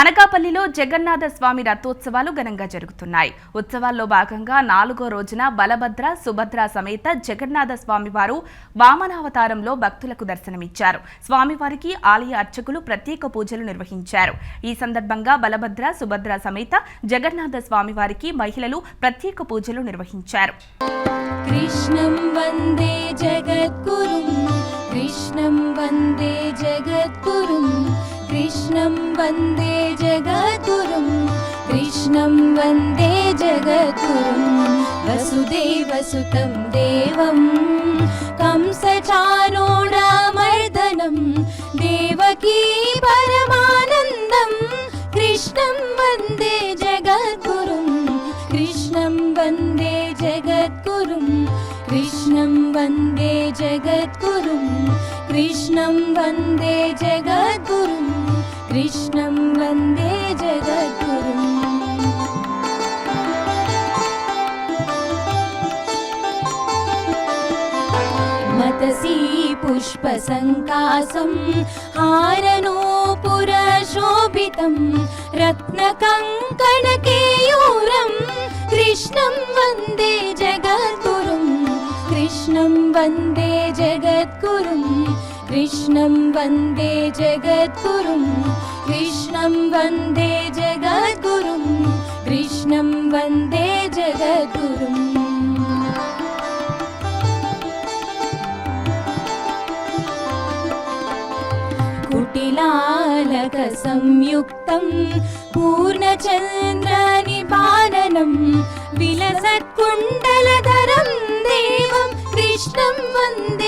అనకాపల్లిలో జగన్నాథ స్వామి రథోత్సవాలు ఘనంగా జరుగుతున్నాయి. ఉత్సవాల్లో భాగంగా నాలుగో రోజున బలభద్ర సుభద్ర సమేత జగన్నాథ స్వామివారు వామనావతారంలో భక్తులకు దర్శనమిచ్చారు. స్వామివారికి ఆలయ అర్చకులు ప్రత్యేక పూజలు నిర్వహించారు. ఈ సందర్భంగా బలభద్ర సుభద్ర సమేత జగన్నాథ స్వామివారికి మహిళలు ప్రత్యేక పూజలు నిర్వహించారు. కృష్ణం వందే జగద్గురు. कृष्णं वन्दे जगद्गुरुं कृष्णं वन्दे जगद्गुरुं वसुदेवसुतं देवं कंसचारोणामर्दनं देवकी परमानन्दं कृष्णं वन्दे जगद्गुरुं कृष्णं वन्दे जगद्गुरुं कृष्णं वन्दे जगद्गुरुं कृष्णं वन्दे जगद्गुरुं पुष्पसङ्कासं हारनूपुरशोभितं रत्नकङ्कणकेयूरं कृष्णं वन्दे जगद्गुरुं कृष्णं वन्दे जगद्गुरुं कृष्णं वन्दे जगद्गुरुं कृष्णं वन्दे जगद्गुरुं कृष्णं वन्दे कुटिलालकसंयुक्तं पूर्णचन्द्रनिपालनं विलसत्कुण्डलधरं देवं कृष्णं वन्दे जय